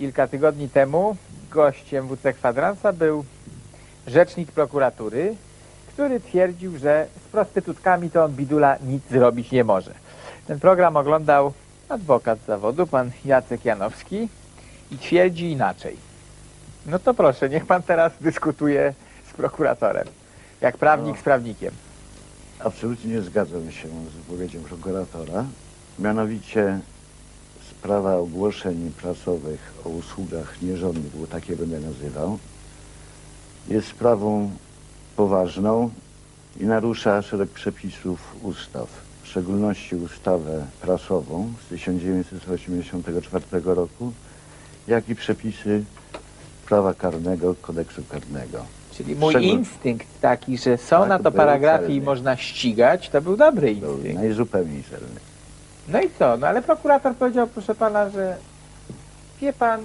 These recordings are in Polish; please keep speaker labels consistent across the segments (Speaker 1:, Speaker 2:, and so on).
Speaker 1: kilka tygodni temu gościem WC Kwadransa był rzecznik prokuratury, który twierdził, że z prostytutkami to on bidula nic zrobić nie może. Ten program oglądał adwokat zawodu, pan Jacek Janowski i twierdzi inaczej. No to proszę, niech pan teraz dyskutuje z prokuratorem, jak prawnik
Speaker 2: No.
Speaker 1: z prawnikiem.
Speaker 2: Absolutnie nie zgadzam się z wypowiedzią prokuratora. Mianowicie sprawa ogłoszeń prasowych o usługach nierządnych, bo takie będę nazywał, jest sprawą poważną i narusza szereg przepisów ustaw, w szczególności ustawę prasową z 1984 roku, jak i przepisy prawa karnego, kodeksu karnego.
Speaker 1: Czyli mój
Speaker 2: Szczegól-
Speaker 1: instynkt taki, że są
Speaker 2: Tak,
Speaker 1: na to
Speaker 2: był
Speaker 1: paragrafy i można ścigać, to był dobry
Speaker 2: Był
Speaker 1: instynkt.
Speaker 2: najzupełniej celny.
Speaker 1: No i co? No ale prokurator powiedział, proszę pana, że wie pan,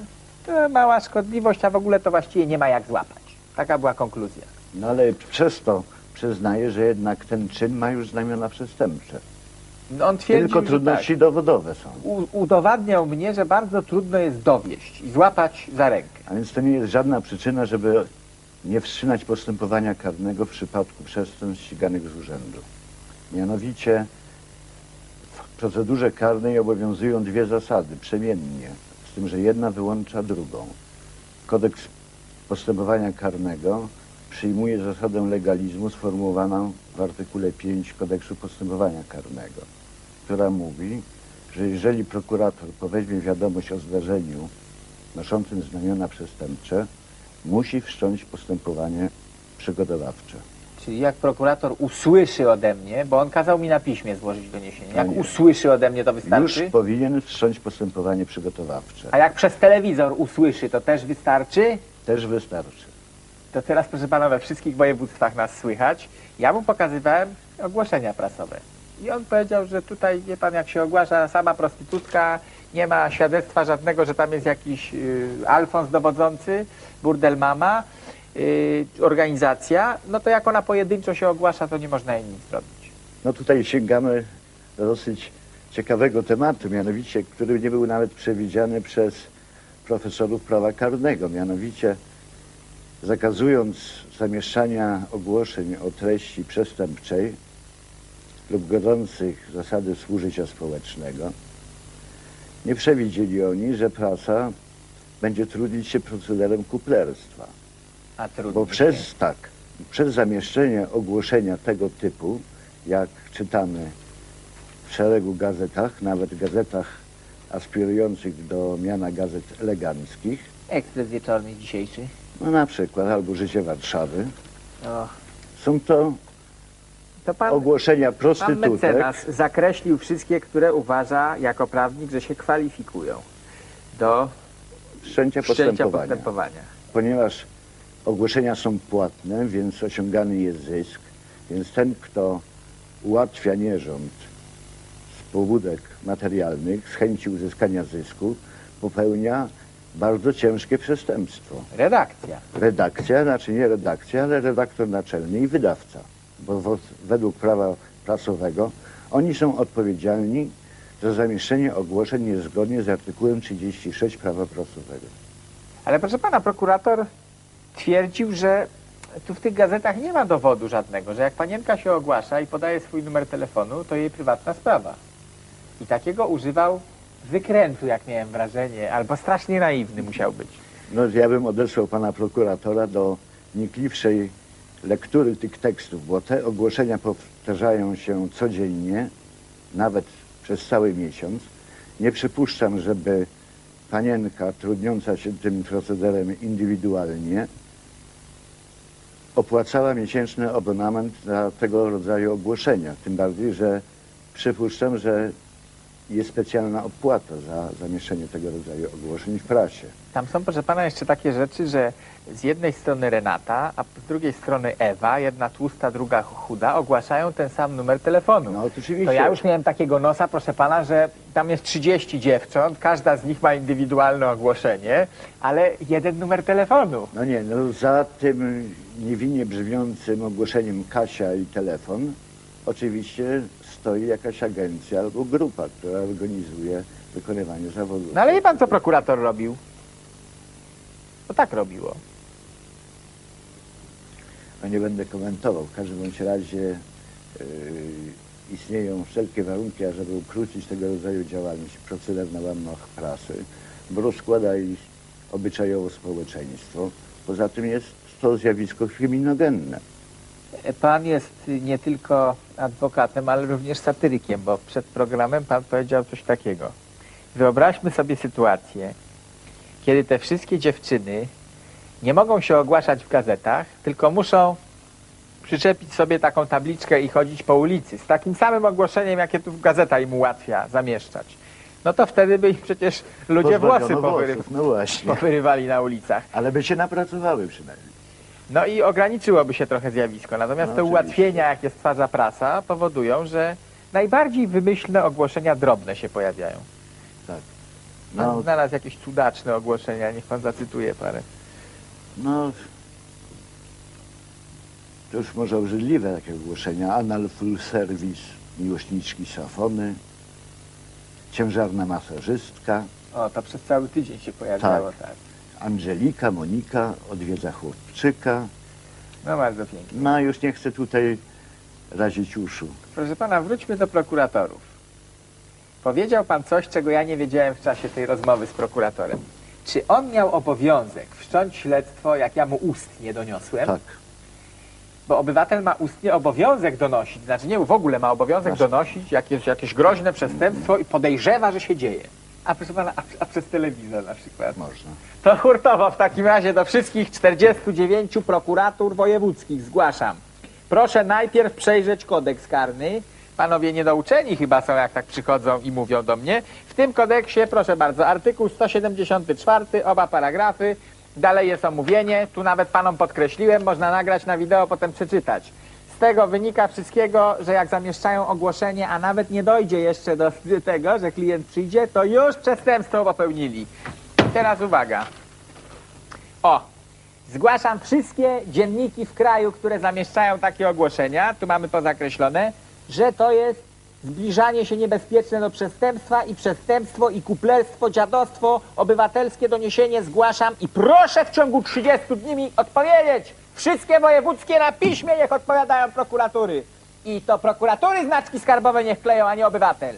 Speaker 1: to mała szkodliwość, a w ogóle to właściwie nie ma jak złapać. Taka była konkluzja.
Speaker 2: No ale przez to przyznaję, że jednak ten czyn ma już znamiona przestępcze.
Speaker 1: No on twierdził,
Speaker 2: Tylko trudności
Speaker 1: tak.
Speaker 2: dowodowe są.
Speaker 1: U, udowadniał mnie, że bardzo trudno jest dowieść i złapać za rękę.
Speaker 2: A więc to nie jest żadna przyczyna, żeby nie wstrzymać postępowania karnego w przypadku przestępstw ściganych z urzędu. Mianowicie procedurze karnej obowiązują dwie zasady przemiennie, z tym, że jedna wyłącza drugą. Kodeks postępowania karnego przyjmuje zasadę legalizmu sformułowaną w artykule 5 kodeksu postępowania karnego, która mówi, że jeżeli prokurator poweźmie wiadomość o zdarzeniu noszącym znamiona przestępcze, musi wszcząć postępowanie przygotowawcze.
Speaker 1: Czyli jak prokurator usłyszy ode mnie, bo on kazał mi na piśmie złożyć doniesienie, jak
Speaker 2: nie.
Speaker 1: usłyszy ode mnie, to wystarczy?
Speaker 2: Już powinien wszcząć postępowanie przygotowawcze.
Speaker 1: A jak przez telewizor usłyszy, to też wystarczy?
Speaker 2: Też wystarczy.
Speaker 1: To teraz, proszę pana, we wszystkich województwach nas słychać. Ja mu pokazywałem ogłoszenia prasowe. I on powiedział, że tutaj, wie pan, jak się ogłasza sama prostytutka, nie ma świadectwa żadnego, że tam jest jakiś y, Alfons dowodzący, burdel mama, organizacja, no to jak ona pojedynczo się ogłasza, to nie można jej nic zrobić.
Speaker 2: No tutaj sięgamy do dosyć ciekawego tematu, mianowicie, który nie był nawet przewidziany przez profesorów prawa karnego, mianowicie zakazując zamieszczania ogłoszeń o treści przestępczej lub godzących zasady współżycia społecznego, nie przewidzieli oni, że prasa będzie trudzić się procederem kuplerstwa. Bo przez tak, przez zamieszczenie ogłoszenia tego typu, jak czytamy w szeregu gazetach, nawet gazetach aspirujących do miana gazet eleganckich,
Speaker 1: Ekspres wieczorny dzisiejszy.
Speaker 2: no na przykład albo Życie Warszawy,
Speaker 1: O,
Speaker 2: są to
Speaker 1: to pan,
Speaker 2: ogłoszenia
Speaker 1: pan
Speaker 2: prostytutek.
Speaker 1: mecenas zakreślił wszystkie, które uważa jako prawnik, że się kwalifikują do
Speaker 2: wszczęcia
Speaker 1: wszczęcia
Speaker 2: postępowania.
Speaker 1: postępowania.
Speaker 2: Ponieważ ogłoszenia są płatne, więc osiągany jest zysk, więc ten, kto ułatwia nierząd z pobudek materialnych, z chęci uzyskania zysku, popełnia bardzo ciężkie przestępstwo.
Speaker 1: Redakcja.
Speaker 2: Redakcja, znaczy nie redakcja, ale redaktor naczelny i wydawca, bo według prawa prasowego oni są odpowiedzialni za zamieszczenie ogłoszeń niezgodnie z artykułem 36 prawa prasowego.
Speaker 1: Ale proszę pana, prokurator twierdził, że tu w tych gazetach nie ma dowodu żadnego, że jak panienka się ogłasza i podaje swój numer telefonu, to jej prywatna sprawa. I takiego używał wykrętu, jak miałem wrażenie, albo strasznie naiwny musiał być.
Speaker 2: No, ja bym odesłał pana prokuratora do wnikliwszej lektury tych tekstów, bo te ogłoszenia powtarzają się codziennie, nawet przez cały miesiąc. Nie przypuszczam, żeby panienka trudniąca się tym procederem indywidualnie opłacała miesięczny abonament za tego rodzaju ogłoszenia. Tym bardziej, że przypuszczam, że jest specjalna opłata za zamieszczenie tego rodzaju ogłoszeń w prasie.
Speaker 1: Tam są, proszę pana, jeszcze takie rzeczy, że z jednej strony Renata, a z drugiej strony Ewa, jedna tłusta, druga chuda, ogłaszają ten sam numer telefonu.
Speaker 2: No oczywiście.
Speaker 1: To ja już miałem takiego nosa, proszę pana, że tam jest 30 dziewcząt, każda z nich ma indywidualne ogłoszenie, ale jeden numer telefonu.
Speaker 2: No nie, no za tym niewinnie brzmiącym ogłoszeniem Kasia i telefon oczywiście stoi jakaś agencja albo grupa, która organizuje wykonywanie zawodu.
Speaker 1: No ale wie pan, co prokurator robił? To tak robiło.
Speaker 2: No nie będę komentował. W każdym bądź razie yy, istnieją wszelkie warunki, ażeby ukrócić tego rodzaju działalność, proceder na łamach prasy, bo rozkłada i obyczajowo społeczeństwo. Poza tym jest to zjawisko kryminogenne.
Speaker 1: Pan jest nie tylko adwokatem, ale również satyrykiem, bo przed programem pan powiedział coś takiego. Wyobraźmy sobie sytuację, kiedy te wszystkie dziewczyny nie mogą się ogłaszać w gazetach, tylko muszą przyczepić sobie taką tabliczkę i chodzić po ulicy z takim samym ogłoszeniem, jakie tu gazeta im ułatwia zamieszczać. No to wtedy by ich przecież ludzie włosy
Speaker 2: Pozbawiono
Speaker 1: powyry,
Speaker 2: włosów, no właśnie.
Speaker 1: powyrywali na ulicach.
Speaker 2: Ale by się napracowały przynajmniej.
Speaker 1: No i ograniczyłoby się trochę zjawisko. Natomiast
Speaker 2: No,
Speaker 1: te
Speaker 2: oczywiście.
Speaker 1: ułatwienia, jakie stwarza prasa, powodują, że najbardziej wymyślne ogłoszenia drobne się pojawiają. Pan
Speaker 2: No,
Speaker 1: znalazł jakieś cudaczne ogłoszenia, niech pan zacytuje parę.
Speaker 2: no, to już może obrzydliwe takie ogłoszenia. Anal full service, miłośniczki safony, ciężarna masażystka,
Speaker 1: O, to przez cały tydzień się pojawiało, tak.
Speaker 2: Angelika, Monika odwiedza chłopczyka.
Speaker 1: No bardzo pięknie.
Speaker 2: No już nie chcę tutaj razić uszu.
Speaker 1: Proszę pana, wróćmy do prokuratorów. Powiedział pan coś, czego ja nie wiedziałem w czasie tej rozmowy z prokuratorem. Czy on miał obowiązek wszcząć śledztwo, jak ja mu ustnie doniosłem?
Speaker 2: Tak,
Speaker 1: Bo obywatel ma ustnie obowiązek donosić, znaczy nie w ogóle ma obowiązek donosić jakieś, jakieś groźne przestępstwo i podejrzewa, że się dzieje. A proszę pana, a, a przez telewizor na przykład.
Speaker 2: można.
Speaker 1: To hurtowo w takim razie do wszystkich 49 prokuratur wojewódzkich zgłaszam. Proszę najpierw przejrzeć kodeks karny. Panowie niedouczeni chyba są, jak tak przychodzą i mówią do mnie. W tym kodeksie, proszę bardzo, artykuł 174, oba paragrafy. Dalej jest omówienie. Tu nawet panom podkreśliłem, można nagrać na wideo, potem przeczytać. Z tego wynika wszystkiego, że jak zamieszczają ogłoszenie, a nawet nie dojdzie jeszcze do tego, że klient przyjdzie, to już przestępstwo popełnili. Teraz uwaga. O, zgłaszam wszystkie dzienniki w kraju, które zamieszczają takie ogłoszenia, tu mamy to zakreślone, że to jest zbliżanie się niebezpieczne do przestępstwa i przestępstwo i kuplerstwo, dziadostwo, obywatelskie doniesienie zgłaszam i proszę w ciągu 30 dni mi odpowiedzieć. Wszystkie wojewódzkie na piśmie niech odpowiadają prokuratury. I to prokuratury znaczki skarbowe niech kleją, a nie obywatel.